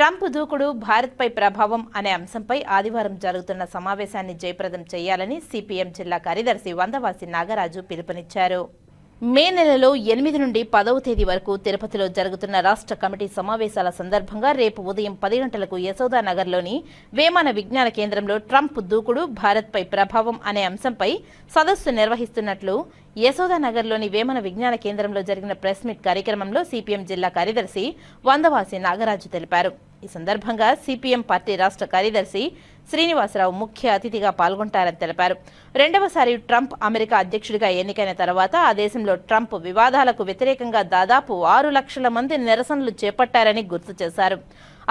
Trump దూకుడు భారత్పై ప్రభావం అనే అంశంపై ఆదివారం జరుగుతున్న సమావేశాన్ని జయప్రదం చేయాలని సిపిఎం జిల్లా కార్యదర్శి వందవాసి నాగరాజు పిలుపునిచ్చారు. మే నెలలో ఎనిమిది నుండి పదవ తేదీ వరకు తిరుపతిలో జరుగుతున్న రాష్ట్ర కమిటీ సమావేశాల సందర్భంగా రేపు ఉదయం పది గంటలకు యశోదా నగర్లోని వేమాన విజ్ఞాన కేంద్రంలో ట్రంప్ దూకుడు భారత్పై ప్రభావం అనే అంశంపై సదస్సు నిర్వహిస్తున్నట్లు యశోదా నగర్లోని వేమన విజ్ఞాన కేంద్రంలో జరిగిన ప్రెస్ మీట్ కార్యక్రమంలో సిపిఎం జిల్లా కార్యదర్శి వందవాసి నాగరాజు తెలిపారు. ఈ సందర్భంగా సిపిఎం పార్టీ రాష్ట్ర కార్యదర్శి శ్రీనివాసరావు ముఖ్య అతిథిగా పాల్గొంటారని తెలిపారు. రెండవసారి ట్రంప్ అమెరికా అధ్యక్షుడిగా ఎన్నికైన తర్వాత ఆ దేశంలో ట్రంప్ వివాదాలకు వ్యతిరేకంగా దాదాపు ఆరు లక్షల మంది నిరసనలు చేపట్టారని గుర్తు చేశారు.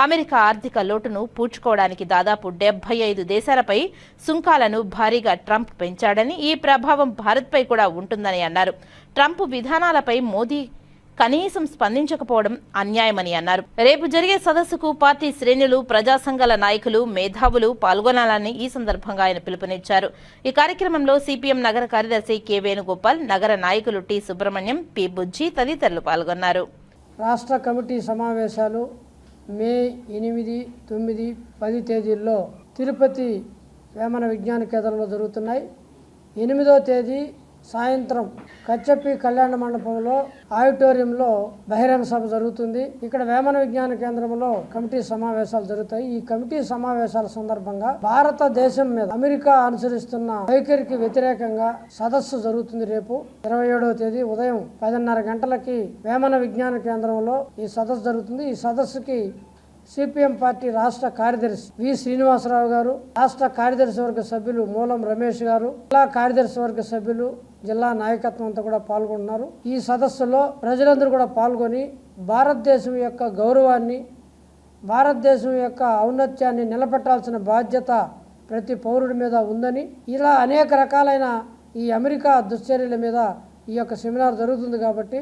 అమెరికా ఆర్థిక లోటును పూడ్చుకోవడానికి దాదాపు డెబ్బై ఐదు దేశాలపై సుంకాలను భారీగా ట్రంప్ పెంచాడని ఈ ప్రభావం భారత్పై కూడా ఉంటుందని అన్నారు. ట్రంప్ విధానాలపై మోదీ కనీసం స్పందించకపోవడం అన్యాయమని అన్నారు. రేపు జరిగే సదస్సుకు పార్టీ శ్రేణులు ప్రజా సంఘాల నాయకులు మేధావులు పాల్గొనాలని ఈ సందర్భంగా ఆయన పిలుపునిచ్చారు. ఈ కార్యక్రమంలో సిపిఎం నగర కార్యదర్శి కె వేణుగోపాల్ నగర నాయకులు టి సుబ్రహ్మణ్యం పి బుజ్జి తదితరులు పాల్గొన్నారు. రాష్ట్ర కమిటీ సమావేశాలు మే ఎనిమిది తొమ్మిది పది తేదీల్లో తిరుపతి వేమన విజ్ఞాన కేంద్రంలో జరుగుతున్నాయి. ఎనిమిదో తేదీ సాయంత్రం కచ్చప్పి కళ్యాణ మండపంలో ఆడిటోరియంలో బహిరంగ సభ జరుగుతుంది. ఇక్కడ వేమన విజ్ఞాన కేంద్రంలో కమిటీ సమావేశాలు జరుగుతాయి. ఈ కమిటీ సమావేశాల సందర్భంగా భారతదేశం మీద అమెరికా అనుసరిస్తున్న వైఖరికి వ్యతిరేకంగా సదస్సు జరుగుతుంది రేపు ఇరవై ఏడవ తేదీ ఉదయం పదిన్నర గంటలకి వేమన విజ్ఞాన కేంద్రంలో ఈ సదస్సు జరుగుతుంది. ఈ సదస్సుకి సిపిఎం పార్టీ రాష్ట్ర కార్యదర్శి వి శ్రీనివాసరావు గారు రాష్ట్ర కార్యదర్శి వర్గ సభ్యులు మూలం రమేష్ గారు జిల్లా కార్యదర్శి వర్గ సభ్యులు జిల్లా నాయకత్వం అంతా కూడా పాల్గొంటున్నారు. ఈ సదస్సులో ప్రజలందరూ కూడా పాల్గొని భారతదేశం యొక్క గౌరవాన్ని భారతదేశం యొక్క ఔన్నత్యాన్ని నిలబెట్టాల్సిన బాధ్యత ప్రతి పౌరుడి మీద ఉందని ఇలా అనేక రకాలైన ఈ అమెరికా దుశ్చర్యల మీద ఈ యొక్క సెమినార్ జరుగుతుంది కాబట్టి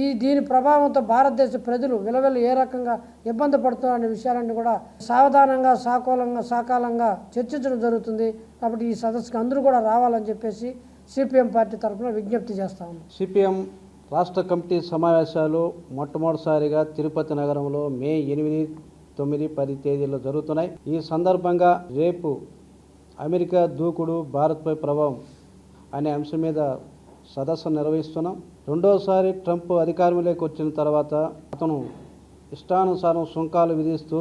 ఈ దీని ప్రభావంతో భారతదేశ ప్రజలు విలవిల ఏ రకంగా ఇబ్బంది పడుతున్నారు అనే విషయాలన్నీ కూడా సావధానంగా సాకూలంగా సాకాలంగా చర్చించడం జరుగుతుంది. కాబట్టి ఈ సదస్సుకు అందరూ కూడా రావాలని చెప్పేసి సిపిఎం పార్టీ తరఫున విజ్ఞప్తి చేస్తా ఉన్నాం. సిపిఎం రాష్ట్ర కమిటీ సమావేశాలు మొట్టమొదటిసారిగా తిరుపతి నగరంలో మే ఎనిమిది తొమ్మిది పది తేదీల్లో జరుగుతున్నాయి. ఈ సందర్భంగా రేపు అమెరికా దూకుడు భారత్పై ప్రభావం అనే అంశం మీద సదస్సు నిర్వహిస్తున్నాం. రెండోసారి ట్రంప్ అధికారంలోకి వచ్చిన తర్వాత అతను ఇష్టానుసారం సుంకాలు విధిస్తూ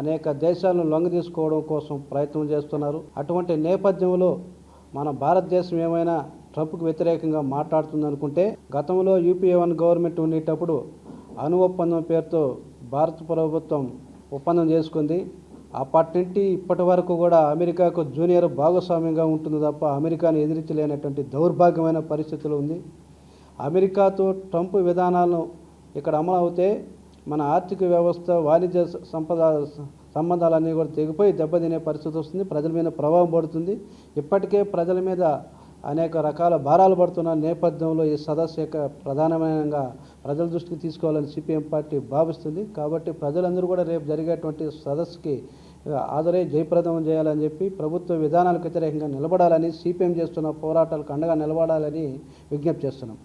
అనేక దేశాలను లొంగ తీసుకోవడం కోసం ప్రయత్నం చేస్తున్నారు. అటువంటి నేపథ్యంలో మన భారతదేశం ఏమైనా ట్రంప్కు వ్యతిరేకంగా మాట్లాడుతుందనుకుంటే గతంలో యూపీఏ వన్ గవర్నమెంట్ ఉండేటప్పుడు అణు ఒప్పందం పేరుతో భారత ప్రభుత్వం ఒప్పందం చేసుకుంది. అప్పటి నుండి ఇప్పటి వరకు కూడా అమెరికాకు జూనియర్ భాగస్వామ్యంగా ఉంటుంది తప్ప అమెరికాను ఎదిరించలేనటువంటి దౌర్భాగ్యమైన పరిస్థితులు ఉంది. అమెరికాతో ట్రంప్ విధానాలను ఇక్కడ అమలు అవుతే మన ఆర్థిక వ్యవస్థ వాణిజ్య సంపద సంబంధాలన్నీ కూడా తెగిపోయి దెబ్బతినే పరిస్థితి వస్తుంది. ప్రజల మీద ప్రభావం పడుతుంది. ఇప్పటికే ప్రజల మీద అనేక రకాల భారాలు పడుతున్న నేపథ్యంలో ఈ సదస్సు యొక్క ప్రధానమైన ప్రజల దృష్టికి తీసుకోవాలని సిపిఎం పార్టీ భావిస్తుంది. కాబట్టి ప్రజలందరూ కూడా రేపు జరిగేటువంటి సదస్సుకి ఆదరై జయప్రదం చేయాలని చెప్పి ప్రభుత్వ విధానాలకు వ్యతిరేకంగా నిలబడాలని సిపిఎం చేస్తున్న పోరాటాలకు అండగా నిలబడాలని విజ్ఞప్తి చేస్తున్నాం.